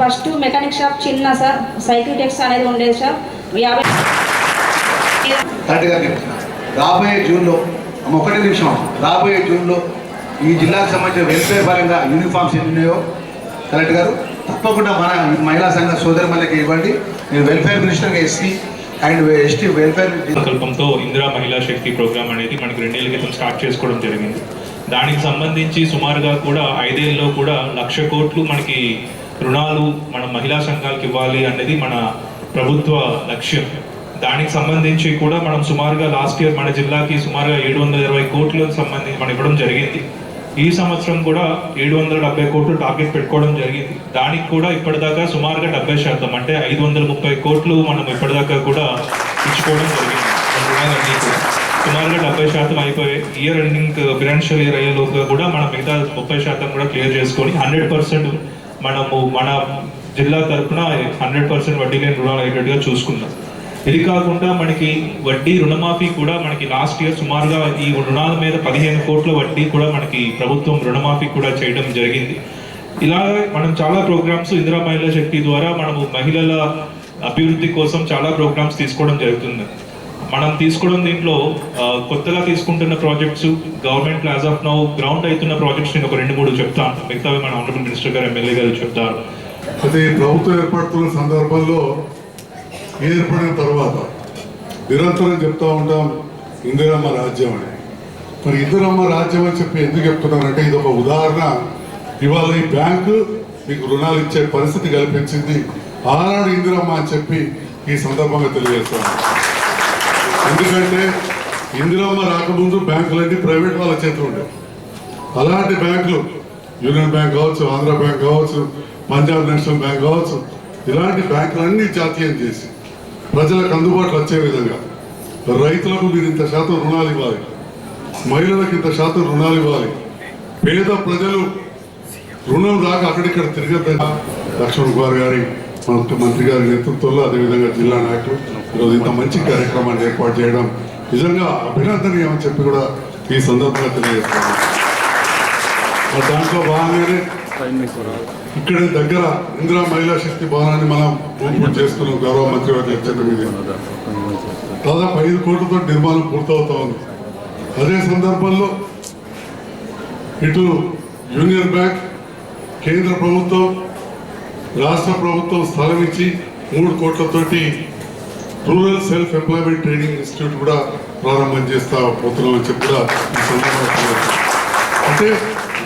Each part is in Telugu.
First mechanic shop చిన్న సార్ సైకిల్ టెక్స్ అనేది ఉండేది సార్. యాభై రాబోయే జూన్లో ఒకటే నిమిషం. రాబోయే జూన్లో ఈ జిల్లాకు సంబంధించిన వెల్ఫేర్ పరంగా యూనిఫామ్స్ ఎన్ని ఉన్నాయో కరెక్ట్ గారు? తప్పకుండా మన మహిళా సంఘ సోదరి మళ్ళకి ఇవ్వండి. నేను వెల్ఫేర్ మినిస్టర్గా ఎస్సీ అండ్ ఎస్టీ వెల్ఫేర్ సంకల్పంతో ఇందిరా మహిళా శక్తి ప్రోగ్రామ్ అనేది మనకి రెండేళ్ళ క్రితం స్టార్ట్ చేసుకోవడం జరిగింది. దానికి సంబంధించి సుమారుగా కూడా ఐదేళ్ళలో కూడా లక్ష కోట్లు మనకి రుణాలు మన మహిళా సంఘాలకు ఇవ్వాలి అనేది మన ప్రభుత్వ లక్ష్యం. దానికి సంబంధించి కూడా మనం సుమారుగా లాస్ట్ ఇయర్ మన జిల్లాకి సుమారుగా ఏడు వందల ఇరవై కోట్లకు సంబంధించి మనం ఇవ్వడం జరిగింది. ఈ సంవత్సరం కూడా ఏడు వందల డెబ్బై కోట్లు టార్గెట్ పెట్టుకోవడం జరిగింది. దానికి కూడా ఇప్పటిదాకా సుమారుగా డెబ్బై శాతం అంటే ఐదు వందల ముప్పై కోట్లు మనం ఇప్పటిదాకా కూడా ఇచ్చుకోవడం జరిగింది. సుమారుగా డెబ్బై శాతం అయిపోయి ఇయర్ ఎండింగ్ ఫినాన్షియల్ ఇయర్ అయ్యేలోగా కూడా మనం మిగతా ముప్పై శాతం కూడా క్లియర్ చేసుకొని హండ్రెడ్ పర్సెంట్ మనము మన జిల్లా తరఫున హండ్రెడ్ పర్సెంట్ వడ్డీ లేని రుణాలు అయ్యేటట్టుగా చూసుకుందాం ఇది కాకుండా మనకి వడ్డీ రుణమాఫీ కూడా మనకి లాస్ట్ ఇయర్ సుమారుగా ఈ రుణాల మీద పదిహేను కోట్ల వడ్డీ కూడా మనకి ప్రభుత్వం రుణమాఫీ కూడా చేయడం జరిగింది. ఇలా మనం చాలా ప్రోగ్రామ్స్ ఇందిరా మహిళా శక్తి ద్వారా మనము మహిళల అభివృద్ధి కోసం చాలా ప్రోగ్రామ్స్ తీసుకోవడం జరుగుతుంది. మనం తీసుకోవడం దీంట్లో కొత్తగా తీసుకుంటున్న projects government as of now ground అవుతున్న ప్రాజెక్ట్స్ నేను ఒక రెండు మూడు చెప్తాను మిగతావి మన ఆనరబుల్ మినిస్టర్ గారు ఎమ్మెల్యే గారు చెప్తారు. అయితే ప్రభుత్వం ఏర్పడుతున్న సందర్భంలో ఏర్పడిన తర్వాత నిరంతరం చెప్తా ఉంటాం ఇందిరమ్మ రాజ్యం అని. మరి ఇందిరమ్మ రాజ్యం అని చెప్పి ఎందుకు చెప్తున్నానంటే ఇది ఒక ఉదాహరణ. ఇవాళ ఈ బ్యాంకు మీకు రుణాలు ఇచ్చే పరిస్థితి కల్పించింది. ఆనాడు ఇందిరమ్మ అని చెప్పి ఈ సందర్భంగా తెలియజేస్తాను ఎందుకంటే ఇందిరమ్మ రాకముందు బ్యాంకులన్నీ ప్రైవేట్ వాళ్ళ చేతులు ఉండేవి. అలాంటి బ్యాంకులు యూనియన్ బ్యాంక్ కావచ్చు ఆంధ్ర బ్యాంక్ కావచ్చు పంజాబ్ నేషనల్ బ్యాంక్ కావచ్చు ఇలాంటి బ్యాంకులన్నీ జాతీయం చేసి ప్రజలకు అందుబాటులో వచ్చే విధంగా రైతులకు మీరు ఇంత శాతం రుణాలు ఇవ్వాలి మహిళలకు ఇంత శాతం రుణాలు ఇవ్వాలి పేద ప్రజలు రుణం రాక అక్కడిక్కడ తిరగద్దని లక్ష్మణ్ కుమార్ గారి మంత్రి గారి నేతృత్వంలో అదేవిధంగా జిల్లా నాయకులు ఈరోజు ఇంత మంచి కార్యక్రమాన్ని ఏర్పాటు చేయడం నిజంగా అభినందనీయం అని చెప్పి కూడా ఈ సందర్భంగా తెలియజేస్తాను దాంట్లో భాగంగానే ఇక్కడ దగ్గర ఇందిరా మహిళా శక్తి భవనాన్ని మనం ఓపెన్ చేస్తున్నాం గౌరవ మంత్రి వారి లెక్చర్ మీద. దాదాపు ఐదు కోట్లతో నిర్మాణం పూర్తవుతా ఉంది అదే సందర్భంలో ఇటు యూనియన్ బ్యాంక్ కేంద్ర ప్రభుత్వం రాష్ట్ర ప్రభుత్వం స్థలం ఇచ్చి మూడు కోట్లతోటి rural self employment training institute కూడా ప్రారంభం చేస్తా పోతున్నామని చెప్పి కూడా ఈ సందర్భంగా అంటే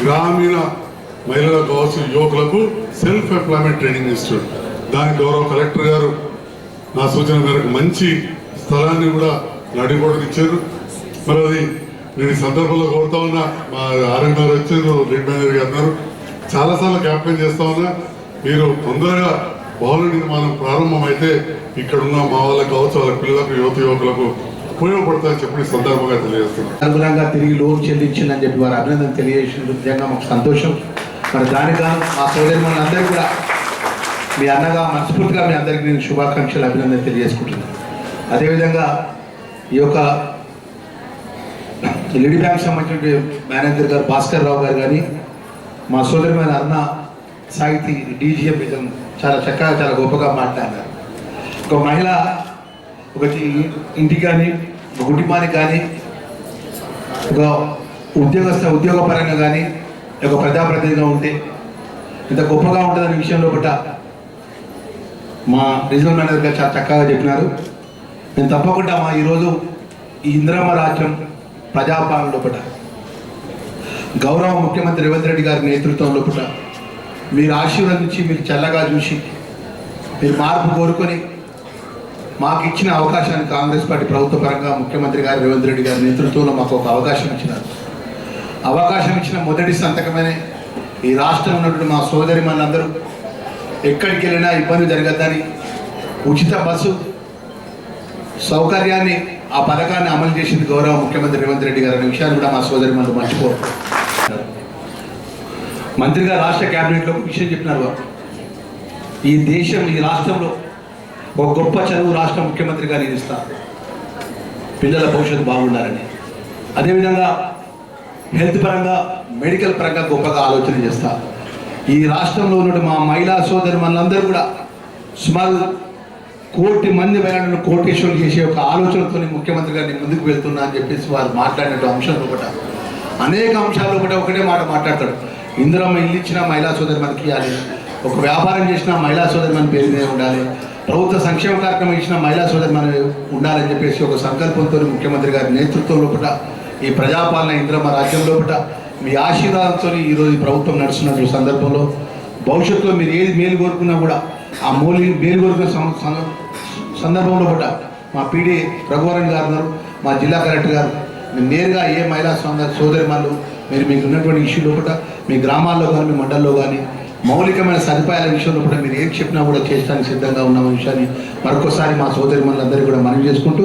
గ్రామీణ మహిళలకు కావచ్చు యువకులకు సెల్ఫ్ ఎంప్లాయ్మెంట్ ట్రైనింగ్ ఇన్స్టిట్యూట్. దానికి గౌరవ కలెక్టర్ గారు నా సూచన మేరకు మంచి స్థలాన్ని కూడా నడిగోడకు ఇచ్చారు. మరి అది నేను ఈ సందర్భంలో కోరుతా ఉన్నా మా ఆర్ఎం గారు వచ్చారు లీడ్ మేనేజర్ గారు అన్నారు చాలాసార్లు క్యాంపెయిన్ చేస్తా ఉన్నా మీరు తొందరగా భవన నిర్మాణం ప్రారంభమైతే అయితే ఇక్కడ ఉన్న మా వాళ్ళకి కావచ్చు వాళ్ళ పిల్లలకు యువత యువకులకు ఉపయోగపడతాయని చెప్పి సందర్భంగా తెలియజేస్తున్నాను అనుగుణంగా తిరిగి లోన్ చెల్లించిందని చెప్పి వారు అభినందన తెలియజేసిన నిజంగా మాకు సంతోషం. మరి దానికి మా సోదరి అందరూ కూడా మీ అన్నగా మనస్ఫూర్తిగా మీ అందరికీ నేను శుభాకాంక్షలు అభినందన తెలియజేసుకుంటున్నాను. అదేవిధంగా ఈ యొక్క లిడి బ్యాంక్ సంబంధించిన మేనేజర్ గారు భాస్కర్ రావు గారు కానీ మా సోదరమైన అన్న సాహితీ డీజీఎం నిజం చాలా చక్కగా చాలా గొప్పగా మాట్లాడారు. ఒక మహిళ ఒక ఇంటికి కానీ ఒక కుటుంబానికి కానీ ఒక ఉద్యోగస్థ ఉద్యోగపరంగా కానీ ఒక ప్రజాప్రతినిధిగా ఉంటే ఇంత గొప్పగా ఉంటుందనే విషయంలో బట్ట మా రీజనల్ మేనేజర్ గారు చాలా చక్కగా చెప్పినారు. నేను తప్పకుండా మా ఈరోజు ఈ ఇందిరమ్మ రాజ్యం ప్రజాపాలన లోపల గౌరవ ముఖ్యమంత్రి రేవంత్ రెడ్డి గారి నేతృత్వం లోపల మీరు ఆశీర్వదించి మీరు చల్లగా చూసి మీరు మార్పు కోరుకొని మాకు ఇచ్చిన అవకాశాన్ని కాంగ్రెస్ పార్టీ ప్రభుత్వ పరంగా ముఖ్యమంత్రి గారు రేవంత్ రెడ్డి గారి నేతృత్వంలో మాకు ఒక అవకాశం ఇచ్చినారు. అవకాశం ఇచ్చిన మొదటి సంతకమే ఈ రాష్ట్రంలో ఉన్నటువంటి మా సోదరి మనందరూ ఎక్కడికి వెళ్ళినా ఇబ్బంది జరగద్దని ఉచిత బస్సు సౌకర్యాన్ని ఆ పథకాన్ని అమలు చేసింది గౌరవ ముఖ్యమంత్రి రేవంత్ రెడ్డి గారు అనే విషయాన్ని కూడా మా సోదరి మనం మర్చిపో మంత్రిగా రాష్ట్ర క్యాబినెట్లో ఒక విషయం చెప్పినారు వారు. ఈ దేశం ఈ రాష్ట్రంలో ఒక గొప్ప చదువు రాష్ట్ర ముఖ్యమంత్రిగా నేను పిల్లల భవిష్యత్తు బాగుండాలని. అదేవిధంగా హెల్త్ పరంగా మెడికల్ పరంగా గొప్పగా ఆలోచన చేస్తా. ఈ రాష్ట్రంలో ఉన్న మా మహిళా సోదరు మనందరూ కూడా సుమారు కోటి మంది మహిళలను కోటేశ్వరులు చేసే ఒక ఆలోచనతో ముఖ్యమంత్రి గారిని ముందుకు వెళ్తున్నా అని చెప్పేసి వారు మాట్లాడినట్టు అంశంలో కూడా అనేక అంశాల్లో కూడా ఒకటే మాట మాట్లాడతాడు. ఇందులో ఇల్లు ఇచ్చిన మహిళా సోదరి మనకి ఇవ్వాలి. ఒక వ్యాపారం చేసిన మహిళా సోదరి మన పేరు మీద ఉండాలి. ప్రభుత్వ సంక్షేమ కార్యక్రమం ఇచ్చిన మహిళా సోదరి మన ఉండాలని చెప్పేసి ఒక సంకల్పంతో ముఖ్యమంత్రి గారి నేతృత్వంలో కూడా ఈ ప్రజాపాలన ఇంద్రమ్మ రాజ్యం లోపల మీ ఆశీర్వాదంతో ఈరోజు ప్రభుత్వం నడుస్తున్న సందర్భంలో భవిష్యత్తులో మీరు ఏది మేలు కోరుకున్నా కూడా ఆ మూలి మేలు కోరుకున్న సం- సందర్భంలో కూడా మా పీడీ రఘువరణ్ గారు ఉన్నారు మా జిల్లా కలెక్టర్ గారు. నేరుగా ఏ మహిళా సోదరి వాళ్ళు మీరు మీకు ఉన్నటువంటి ఇష్యూలో లోపల మీ గ్రామాల్లో కానీ మీ మండల్లో కానీ మౌలికమైన సదుపాయాల విషయంలో కూడా మీరు ఏం చెప్పినా కూడా చేయడానికి సిద్ధంగా ఉన్న విషయాన్ని మరొకసారి మా సోదరి మనందరికీ కూడా మనం చేసుకుంటూ